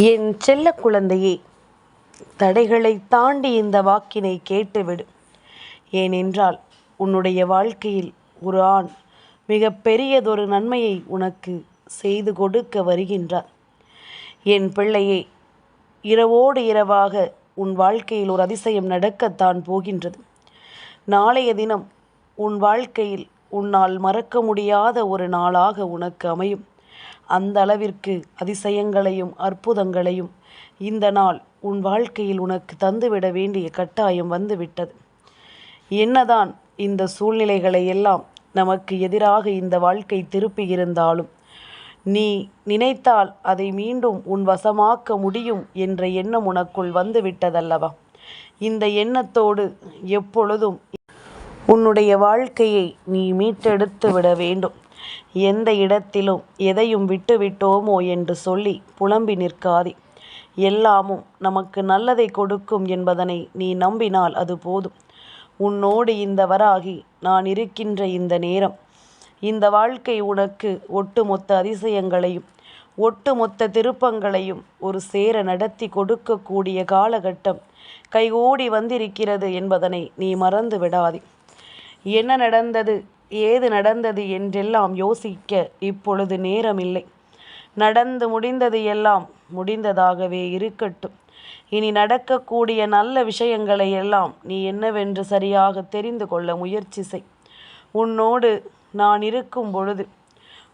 என் செல்ல குழந்தையே தடைகளை தாண்டி இந்த வாக்கினை கேட்டுவிடு. ஏனென்றால் உன்னுடைய வாழ்க்கையில் ஒரு ஆண் மிக பெரியதொரு நன்மையை உனக்கு செய்து கொடுக்க வருகின்றார். என் பிள்ளையே இரவோடு இரவாக உன் வாழ்க்கையில் ஒரு அதிசயம் நடக்கத்தான் போகின்றது. நாளைய தினம் உன் வாழ்க்கையில் உன்னால் மறக்க முடியாத ஒரு நாளாக உனக்கு அமையும். அந்த அளவிற்கு அதிசயங்களையும் அற்புதங்களையும் இந்த நாள் உன் வாழ்க்கையில் உனக்கு தந்துவிட வேண்டிய கட்டாயம் வந்துவிட்டது. என்னதான் இந்த சூழ்நிலைகளை எல்லாம் நமக்கு எதிராக இந்த வாழ்க்கை திருப்பி இருந்தாலும் நீ நினைத்தால் அதை மீண்டும் உன் வசமாக்க முடியும் என்ற எண்ணம் உனக்குள் வந்துவிட்டதல்லவா? இந்த எண்ணத்தோடு எப்பொழுதும் உன்னுடைய வாழ்க்கையை நீ மீட்டெடுத்து விட வேண்டும். எந்த இடத்திலும் எதையும் விட்டுவிட்டோமோ என்று சொல்லி புலம்பி நிற்காதே. எல்லாமும் நமக்கு நல்லதை கொடுக்கும் என்பதனை நீ நம்பினால் அது போதும். உன்னோடு இந்த வராகி நான் இருக்கின்ற இந்த நேரம். இந்த வாழ்க்கை உனக்கு ஒட்டுமொத்த அதிசயங்களையும் ஒட்டுமொத்த திருப்பங்களையும் ஒரு சேர நடத்தி கொடுக்கக்கூடிய காலகட்டம் கைகூடி வந்திருக்கிறது என்பதனை நீ மறந்து விடாதே. என்ன நடந்தது? ஏது நடந்தது என்றெல்லாம் யோசிக்க இப்பொழுது நேரமில்லை. நடந்து முடிந்தது எல்லாம் முடிந்ததாகவே இருக்கட்டும். இனி நடக்கக்கூடிய நல்ல விஷயங்களை எல்லாம் நீ என்னவென்று சரியாக தெரிந்து கொள்ள முயற்சி செய். உன்னோடு நான் இருக்கும் பொழுது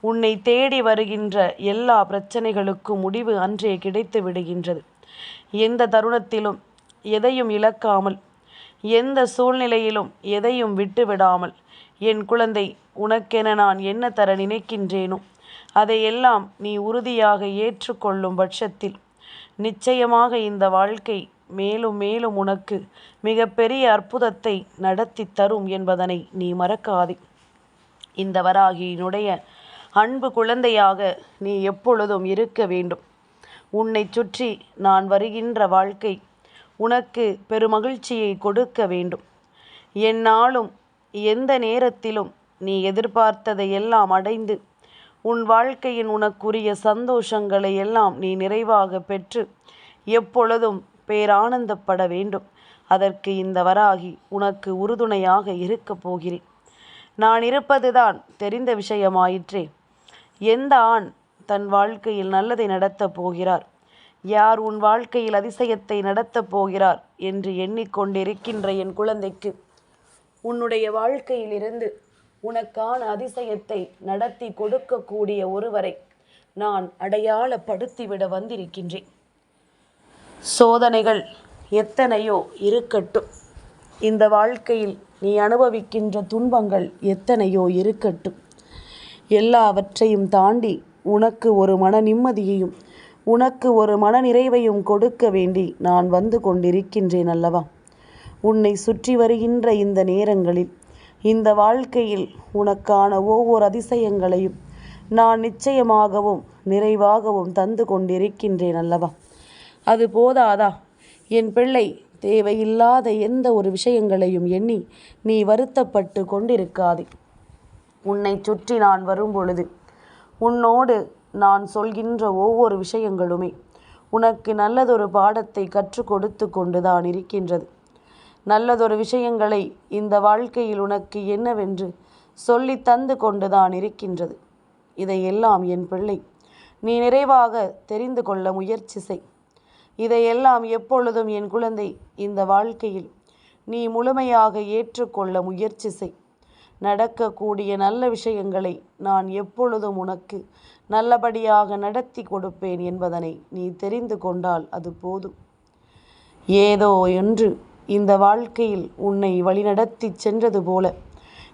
உன்னை தேடி வருகின்ற எல்லா பிரச்சனைகளுக்கும் முடிவு அன்றே கிடைத்து விடுகின்றது. எந்த தருணத்திலும் எதையும் இழக்காமல் எந்த சூழ்நிலையிலும் எதையும் விட்டுவிடாமல் என் குழந்தை உனக்கென நான் என்ன தர நினைக்கின்றேனோ அதையெல்லாம் நீ உறுதியாக ஏற்றுக்கொள்ளும் பட்சத்தில். நிச்சயமாக இந்த வாழ்க்கை மேலும் மேலும் உனக்கு மிகப்பெரிய அற்புதத்தை நடத்தி தரும் என்பதனை நீ மறக்காதே. இந்த வராகியினுடைய அன்பு குழந்தையாக நீ எப்பொழுதும் இருக்க வேண்டும். உன்னை சுற்றி நான் வருகின்ற வாழ்க்கை உனக்கு பெருமகிழ்ச்சியை கொடுக்க வேண்டும். என்னாலும் எந்த நேரத்திலும் நீ எதிர்பார்த்ததை எல்லாம் அடைந்து உன் வாழ்க்கையின் உனக்குரிய சந்தோஷங்களை எல்லாம் நீ நிறைவாக பெற்று எப்பொழுதும் பேரானந்தப்பட வேண்டும். அதற்கு இந்த வராகி உனக்கு உறுதுணையாக இருக்கப் போகிறேன். நான் இருப்பதுதான் தெரிந்த விஷயமாயிற்றே. எந்த ஆண் தன் வாழ்க்கையில் நல்லதை நடத்தப் போகிறார்? யார் உன் வாழ்க்கையில் அதிசயத்தை நடத்தப் போகிறார்? என்று எண்ணிக்கொண்டிருக்கின்ற என் குழந்தைக்கு உன்னுடைய வாழ்க்கையிலிருந்து உனக்கான அதிசயத்தை நடத்தி கொடுக்கக்கூடிய ஒருவரை நான் அடையாளப்படுத்திவிட வந்திருக்கின்றேன். சோதனைகள் எத்தனையோ இருக்கட்டும். இந்த வாழ்க்கையில் நீ அனுபவிக்கின்ற துன்பங்கள் எத்தனையோ இருக்கட்டும். எல்லாவற்றையும் தாண்டி உனக்கு ஒரு மன நிம்மதியையும் உனக்கு ஒரு மன நிறைவையும் கொடுக்க வேண்டி நான் வந்து கொண்டிருக்கின்றேன் அல்லவா? உன்னை சுற்றி வருகின்ற இந்த நேரங்களில் இந்த வாழ்க்கையில் உனக்கான ஒவ்வொரு அதிசயங்களையும் நான் நிச்சயமாகவும் நிறைவாகவும் தந்து கொண்டிருக்கின்றேன் அல்லவா? அது போதாதா? என் பிள்ளை தேவையில்லாத எந்த ஒரு விஷயங்களையும் எண்ணி நீ வருத்தப்பட்டு கொண்டிருக்காதே. உன்னை சுற்றி நான் வரும் பொழுது உன்னோடு நான் சொல்கின்ற ஒவ்வொரு விஷயங்களுமே உனக்கு நல்லதொரு பாடத்தை கற்றுக் கொடுத்து கொண்டுதான் இருக்கின்றது. நல்லதொரு விஷயங்களை இந்த வாழ்க்கையில் உனக்கு என்னவென்று சொல்லி தந்து கொண்டுதான் இருக்கின்றது. இதையெல்லாம் என் பிள்ளை நீ நிறைவாக தெரிந்து கொள்ள முயற்சி செய். இதையெல்லாம் எப்பொழுதும் என் குழந்தை இந்த வாழ்க்கையில் நீ முழுமையாக ஏற்றுக்கொள்ள முயற்சி செய். நடக்கக்கூடிய நல்ல விஷயங்களை நான் எப்பொழுதும் உனக்கு நல்லபடியாக நடத்தி கொடுப்பேன் என்பதனை நீ தெரிந்து கொண்டால் அது போதும். ஏதோ என்று இந்த வாழ்க்கையில் உன்னை வழிநடத்தி சென்றது போல.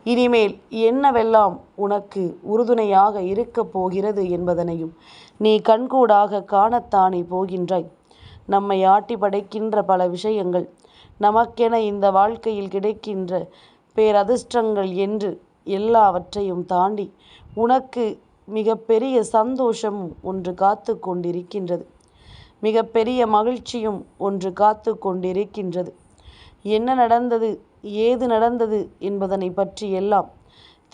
இனிமேல் என்னவெல்லாம் உனக்கு உறுதுணையாக இருக்கப் போகிறது என்பதனையும் நீ கண்கூடாக காணத்தானே போகின்றாய். நம்மை ஆட்டி படைக்கின்ற பல விஷயங்கள் நமக்கென இந்த வாழ்க்கையில் கிடைக்கின்ற பேரதிர்ஷ்டங்கள் என்று எல்லாவற்றையும் தாண்டி உனக்கு மிகப்பெரிய சந்தோஷமும் ஒன்று காத்து கொண்டிருக்கின்றது. மிகப்பெரிய மகிழ்ச்சியும் ஒன்று காத்து கொண்டிருக்கின்றது. என்ன நடந்தது ஏது நடந்தது என்பதனை பற்றி எல்லாம்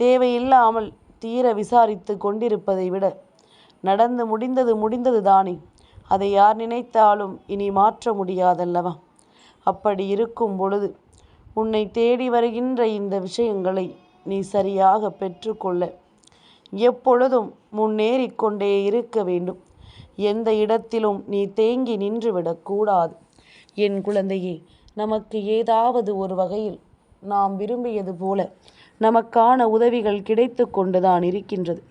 தேவையில்லாமல் தீர விசாரித்து கொண்டிருப்பதை விட நடந்து முடிந்தது முடிந்தது தானே. அதை யார் நினைத்தாலும் இனி மாற்ற முடியாதல்லவா? அப்படி இருக்கும் பொழுது உன்னை தேடி வருகின்ற இந்த விஷயங்களை நீ சரியாக பெற்றுக்கொள்ள எப்பொழுதும் முன்னேறிக்கொண்டே இருக்க வேண்டும். எந்த இடத்திலும் நீ தேங்கி நின்றுவிடக்கூடாது என் குழந்தையே நமக்கு ஏதாவது ஒரு வகையில் நாம் விரும்பியது போல நமக்கான உதவிகள் கிடைத்து கொண்டுதான் இருக்கின்றது.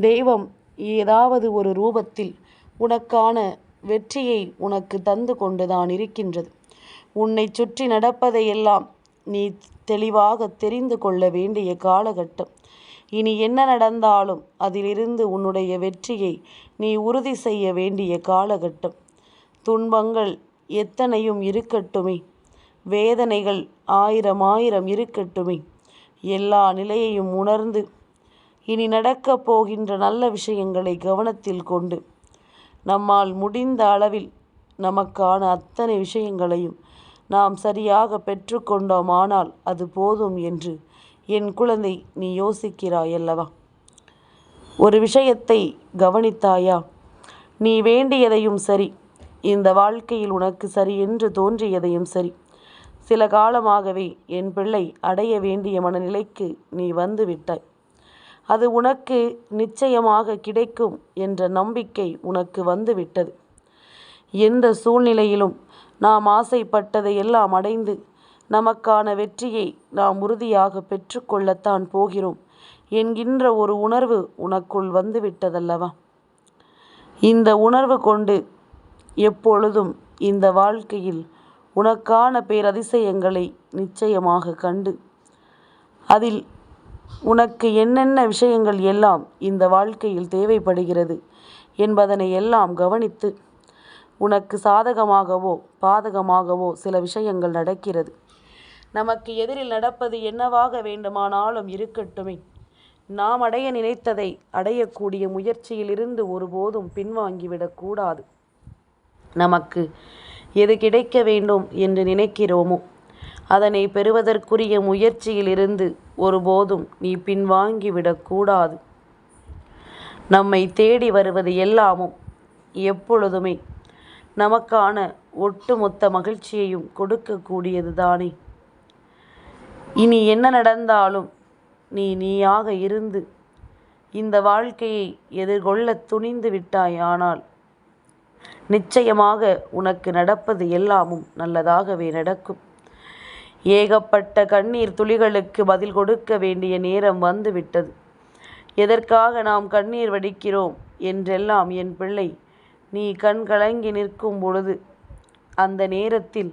தெய்வம் ஏதாவது ஒரு ரூபத்தில் உனக்கான வெற்றியை உனக்கு தந்து கொண்டுதான் இருக்கின்றது. உன்னை சுற்றி நடப்பதையெல்லாம் நீ தெளிவாக தெரிந்து கொள்ள வேண்டிய காலகட்டம். இனி என்ன நடந்தாலும் அதிலிருந்து உன்னுடைய வெற்றியை நீ உறுதி செய்ய வேண்டிய காலகட்டம். துன்பங்கள் எத்தனையும் இருக்கட்டுமே. வேதனைகள் ஆயிரம் ஆயிரம் இருக்கட்டுமே. எல்லா நிலையையும் உணர்ந்து இனி நடக்கப் போகின்ற நல்ல விஷயங்களை கவனத்தில் கொண்டு நம்மால் முடிந்த அளவில் நமக்கான அத்தனை விஷயங்களையும் நாம் சரியாக பெற்றுக்கொண்டோமானால் அது போதும் என்று என் குழந்தை நீ யோசிக்கிறாய் அல்லவா? ஒரு விஷயத்தை கவனித்தாயா? நீ வேண்டியதையும் சரி. இந்த வாழ்க்கையில் உனக்கு சரி என்று தோன்றியதையும் சரி. சில காலமாகவே என் பிள்ளை அடைய வேண்டிய மனநிலைக்கு நீ வந்து விட்டாய். அது உனக்கு நிச்சயமாக கிடைக்கும் என்ற நம்பிக்கை உனக்கு வந்து விட்டது. எந்த சூழ்நிலையிலும் நாம் ஆசைப்பட்டதை எல்லாம் அடைந்து நமக்கான வெற்றியை நாம் உறுதியாக பெற்றுக்கொள்ளத்தான் போகிறோம் என்கின்ற ஒரு உணர்வு உனக்குள் வந்துவிட்டதல்லவா இந்த உணர்வு கொண்டு எப்பொழுதும் இந்த வாழ்க்கையில் உனக்கான பேரதிசயங்களை நிச்சயமாக கண்டு. அதில் உனக்கு என்னென்ன விஷயங்கள் எல்லாம் இந்த வாழ்க்கையில் தேவைப்படுகிறது என்பதனை எல்லாம் கவனித்து உனக்கு சாதகமாகவோ பாதகமாகவோ சில விஷயங்கள் நடக்கிறது. நமக்கு எதிரில் நடப்பது என்னவாக வேண்டுமானாலும் இருக்கட்டுமே. நாம் அடைய நினைத்ததை அடையக்கூடிய முயற்சியிலிருந்து ஒருபோதும் பின்வாங்கிவிடக்கூடாது. நமக்கு எது கிடைக்க வேண்டும் என்று நினைக்கிறோமோ? அதனை பெறுவதற்குரிய முயற்சியிலிருந்து ஒருபோதும் நீ பின்வாங்கிவிடக்கூடாது நம்மை தேடி வருவது எல்லாமும் எப்பொழுதுமே நமக்கான ஒட்டுமொத்த மகிழ்ச்சியையும் கொடுக்கக்கூடியது தானே இனி என்ன நடந்தாலும் நீ நீயாக இருந்து இந்த வாழ்க்கையை எதிர்கொள்ள துணிந்து விட்டாய் ஆனால் நிச்சயமாக உனக்கு நடப்பது எல்லாமும் நல்லதாகவே நடக்கும். ஏகப்பட்ட கண்ணீர் துளிகளுக்கு பதில் கொடுக்க வேண்டிய நேரம் வந்துவிட்டது. எதற்காக நாம் கண்ணீர் வடிக்கிறோம் என்றெல்லாம் என் பிள்ளை நீ கண் கலங்கி நிற்கும் பொழுது அந்த நேரத்தில்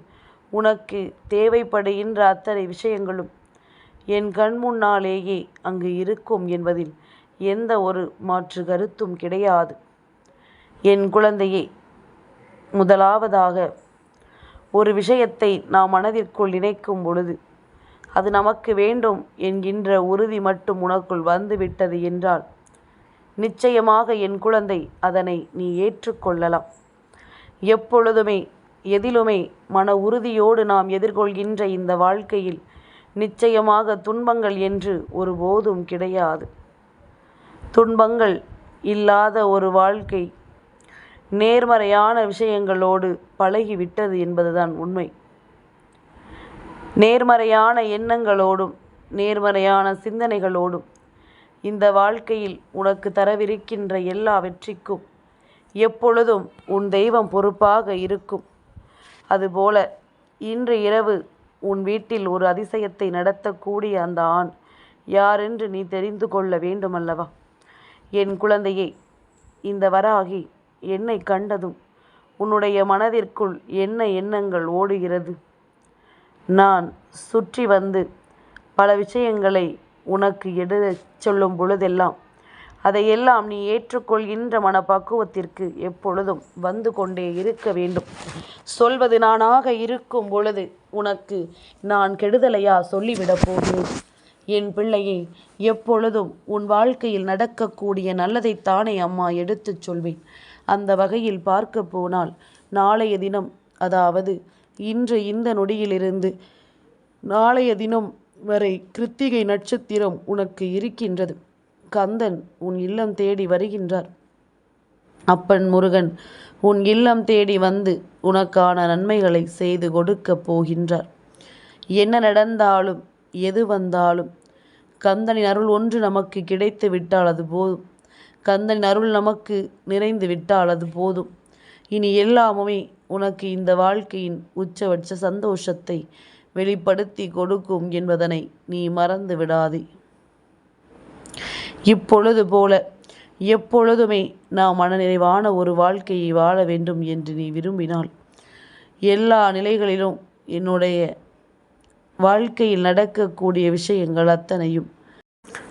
உனக்கு தேவைப்படுகின்ற அத்தனை விஷயங்களும் என் கண் முன்னாலேயே அங்கு இருக்கும் என்பதில் எந்த ஒரு மாற்று கருத்தும் கிடையாது. என் குழந்தையே முதலாவதாக ஒரு விஷயத்தை நாம் மனதிற்குள் நினைக்கும் பொழுது அது நமக்கு வேண்டும் என்கின்ற உறுதி மட்டும் உனக்குள் வந்துவிட்டது என்றால் நிச்சயமாக என் குழந்தை அதனை நீ ஏற்றுக்கொள்ளலாம். எப்பொழுதுமே எதிலுமே மன உறுதியோடு நாம் எதிர்கொள்கின்ற இந்த வாழ்க்கையில் நிச்சயமாக துன்பங்கள் என்று ஒருபோதும் கிடையாது. துன்பங்கள் இல்லாத ஒரு வாழ்க்கை நேர்மறையான விஷயங்களோடு பழகிவிட்டது என்பதுதான் உண்மை. நேர்மறையான எண்ணங்களோடும் நேர்மறையான சிந்தனைகளோடும் இந்த வாழ்க்கையில் உனக்கு தரவிருக்கின்ற எல்லா வெற்றிக்கும் எப்பொழுதும் உன் தெய்வம் பொறுப்பாக இருக்கும். அதுபோல இன்று இரவு உன் வீட்டில் ஒரு அதிசயத்தை நடத்தக்கூடிய அந்த ஆண் யாரென்று நீ தெரிந்து கொள்ள வேண்டுமல்லவா? என் குழந்தையே இந்த வராகி என்னை கண்டதும் உன்னுடைய மனதிற்குள் என்ன எண்ணங்கள் ஓடுகிறது? நான் சுற்றி வந்து பல விஷயங்களை உனக்கு எடுத்துச் சொல்லும் பொழுதெல்லாம் அதையெல்லாம் நீ ஏற்றுக்கொள்கின்ற மனப்பக்குவத்திற்கு எப்பொழுதும் வந்து கொண்டே இருக்க வேண்டும். சொல்வது நானாக இருக்கும் பொழுது உனக்கு நான் கெடுதலையா சொல்லிவிடப் போகிறேன்? என் பிள்ளையே எப்பொழுதும் உன் வாழ்க்கையில் நடக்கக்கூடிய நல்லதைத்தானே அம்மா எடுத்துச் சொல்வேன். அந்த வகையில் பார்க்க போனால் நாளைய தினம் அதாவது இன்று இந்த நொடியிலிருந்து நாளைய தினம் வரை கிருத்திகை நட்சத்திரம் உனக்கு இருக்கின்றது. கந்தன் உன் இல்லம் தேடி வருகின்றார். அப்பன் முருகன் உன் இல்லம் தேடி வந்து உனக்கான நன்மைகளை செய்து கொடுக்கப் போகின்றார். என்ன நடந்தாலும் எது வந்தாலும் கந்தனின் அருள் ஒன்று நமக்கு கிடைத்து விட்டால் அது போதும். கந்தன் அருள் நமக்கு நிறைந்து விட்டால் அது போதும். இனி எல்லாமுமே உனக்கு இந்த வாழ்க்கையின் உச்சபட்ச சந்தோஷத்தை வெளிப்படுத்தி கொடுக்கும் என்பதனை நீ மறந்து விடாதே. இப்பொழுது போல எப்பொழுதுமே நாம் மனநிறைவான ஒரு வாழ்க்கையை வாழ வேண்டும் என்று நீ விரும்பினால் எல்லா நிலைகளிலும் என்னுடைய வாழ்க்கையில் நடக்கக்கூடிய விஷயங்கள் அத்தனையும்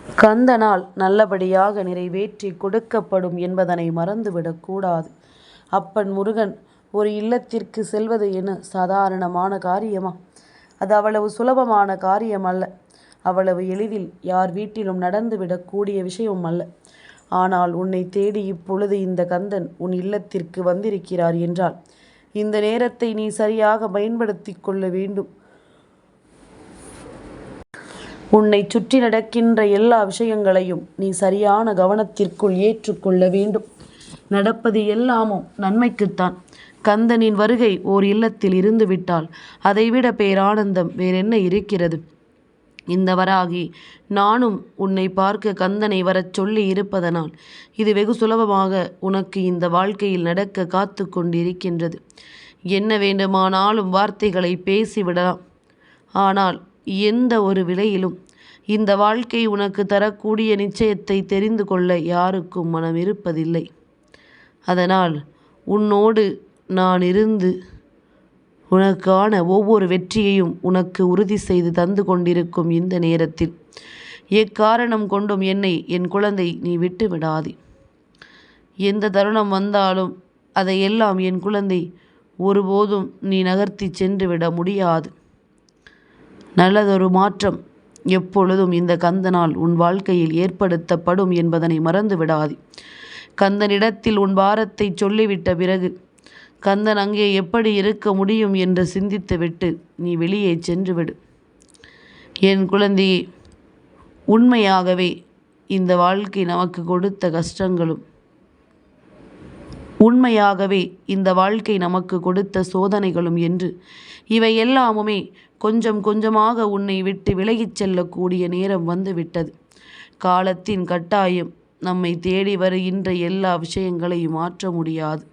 கந்தனால் நல்லபடியாக நிறைவேற்றி கொடுக்கப்படும் என்பதனை மறந்துவிடக்கூடாது அப்பன் முருகன் ஒரு இல்லத்திற்கு செல்வது என சாதாரணமான காரியமா? அது அவ்வளவு சுலபமான காரியம் அல்ல அவ்வளவு எளிதில் யார் வீட்டிலும் நடந்துவிடக்கூடிய விஷயம் அல்ல. ஆனால் உன்னை தேடி இப்பொழுது இந்த கந்தன் உன் இல்லத்திற்கு வந்திருக்கிறார் என்றால் இந்த நேரத்தை நீ சரியாக பயன்படுத்தி கொள்ள வேண்டும். உன்னை சுற்றி நடக்கின்ற எல்லா விஷயங்களையும் நீ சரியான கவனத்திற்குள் ஏற்றுக்கொள்ள வேண்டும். நடப்பது எல்லாமும் நன்மைக்குத்தான். கந்தனின் வருகை ஓர் இல்லத்தில் இருந்துவிட்டால் அதைவிட பேரானந்தம் வேறென்ன இருக்கிறது? இந்த வராகி நானும் உன்னை பார்க்க கந்தனை வரச் சொல்லி இருப்பதனால் இது வெகு சுலபமாக உனக்கு இந்த வாழ்க்கையில் நடக்க காத்து கொண்டிருக்கின்றது. என்ன வேண்டுமானாலும் வார்த்தைகளை பேசிவிடலாம். ஆனால் எந்த ஒரு விலையிலும் இந்த வாழ்க்கை உனக்கு தரக்கூடிய நிச்சயத்தை தெரிந்து கொள்ள யாருக்கும் மனம் இருப்பதில்லை அதனால் உன்னோடு நான் இருந்து உனக்கான ஒவ்வொரு வெற்றியையும் உனக்கு உறுதி செய்து தந்து கொண்டிருக்கும் இந்த நேரத்தில் எக்காரணம் கொண்டும் என்னை என் குழந்தை நீ விட்டு விடாதே. எந்த தருணம் வந்தாலும் அதையெல்லாம் என் குழந்தை ஒருபோதும் நீ நகர்த்தி சென்று விட முடியாது. நல்லதொரு மாற்றம் எப்பொழுதும் இந்த கந்தனால் உன் வாழ்க்கையில் ஏற்படுத்தப்படும் என்பதனை மறந்து விடாதே கந்தனிடத்தில் உன் பாரத்தை சொல்லிவிட்ட பிறகு கந்தன் அங்கே எப்படி இருக்க முடியும் என்று சிந்தித்துவிட்டு நீ வெளியே சென்று விடு என் குழந்தையே உண்மையாகவே இந்த வாழ்க்கை நமக்கு கொடுத்த கஷ்டங்களும் உண்மையாகவே இந்த வாழ்க்கை நமக்கு கொடுத்த சோதனைகளும் என்று. இவை எல்லாமுமே கொஞ்சம் கொஞ்சமாக உன்னை விட்டு விலகிச் செல்லக்கூடிய நேரம் வந்துவிட்டது. காலத்தின் கட்டாயம் நம்மை தேடி வருகின்ற எல்லா விஷயங்களையும் மாற்ற முடியாது.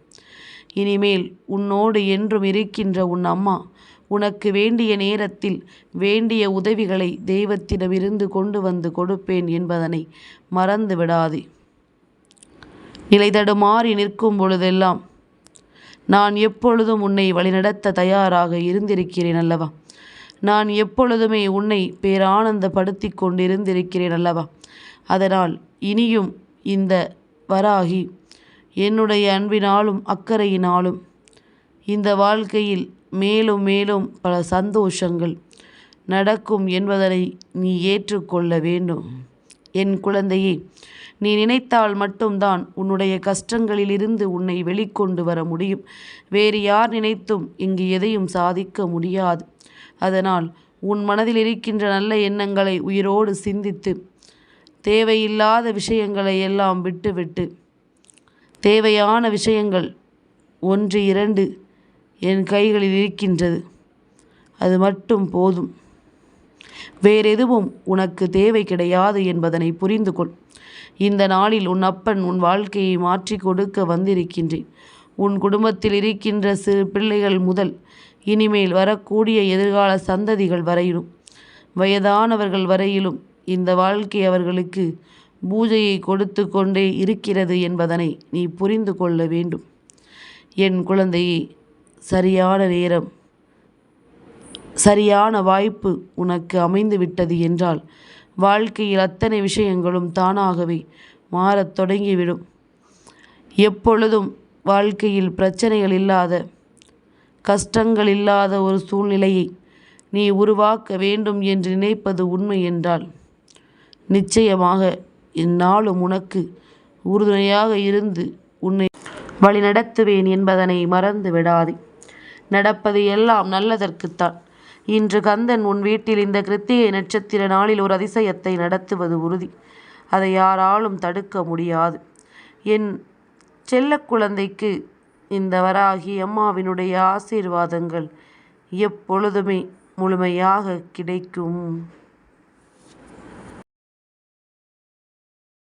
இனிமேல் உன்னோடு என்றும் இருக்கின்ற உன் அம்மா உனக்கு வேண்டிய நேரத்தில் வேண்டிய உதவிகளை தெய்வத்திடமிருந்து கொண்டு வந்து கொடுப்பேன் என்பதனை மறந்து விடாதே நிலை தடுமாறி நிற்கும் பொழுதெல்லாம் நான் எப்பொழுதும் உன்னை வழிநடத்த தயாராக இருந்திருக்கிறேன் அல்லவா? நான் எப்பொழுதுமே உன்னை பேரானந்தப்படுத்தி கொண்டிருந்திருக்கிறேன் அல்லவா? அதனால் இனியும் இந்த வராகி என்னுடைய அன்பினாலும் அக்கறையினாலும் இந்த வாழ்க்கையில் மேலும் மேலும் பல சந்தோஷங்கள் நடக்கும் என்பதனை நீ ஏற்றுக்கொள்ள வேண்டும். என் குழந்தையே நீ நினைத்தால் மட்டும்தான் உன்னுடைய கஷ்டங்களிலிருந்து உன்னை வெளிக்கொண்டு வர முடியும். வேறு யார் நினைத்தும் இங்கு எதையும் சாதிக்க முடியாது. அதனால் உன் மனதில் இருக்கின்ற நல்ல எண்ணங்களை உயிரோடு சிந்தித்து தேவையில்லாத விஷயங்களை எல்லாம் விட்டுவிட்டு தேவையான விஷயங்கள் ஒன்று இரண்டு என் கைகளில் இருக்கின்றது. அது மட்டும் போதும். வேறெதுவும் உனக்கு தேவை கிடையாது என்பதனை புரிந்து கொள் இந்த நாளில் உன் அப்பன் உன் வாழ்க்கையை மாற்றி கொடுக்க வந்திருக்கின்றேன். உன் குடும்பத்தில் இருக்கின்ற சிறு பிள்ளைகள் முதல் இனிமேல் வரக்கூடிய எதிர்கால சந்ததிகள் வரையிலும் வயதானவர்கள் வரையிலும் இந்த வாழ்க்கை அவர்களுக்கு பூஜையை கொடுத்து கொண்டே இருக்கிறது என்பதனை நீ புரிந்து கொள்ள வேண்டும். என் குழந்தையே சரியான நேரம் சரியான வாய்ப்பு உனக்கு அமைந்து விட்டது என்றால் வாழ்க்கையில் அத்தனை விஷயங்களும் தானாகவே மாறத் தொடங்கிவிடும். எப்பொழுதும் வாழ்க்கையில் பிரச்சனைகள் இல்லாத கஷ்டங்கள் இல்லாத ஒரு சூழ்நிலையை நீ உருவாக்க வேண்டும் என்று நினைப்பது உண்மை என்றால் நிச்சயமாக இந்நாளும் உனக்கு உறுதுணையாக இருந்து உன்னை வழிநடத்துவேன் என்பதனை மறந்து விடாதே நடப்பது எல்லாம் நல்லதற்குத்தான். இன்று கந்தன் உன் வீட்டில் இந்த கிருத்திகை நட்சத்திர நாளில் ஒரு அதிசயத்தை நடத்துவது உறுதி. அதை யாராலும் தடுக்க முடியாது. என் செல்ல குழந்தைக்கு இந்த வராகி அம்மாவினுடைய ஆசீர்வாதங்கள் எப்பொழுதுமே முழுமையாக கிடைக்கும்.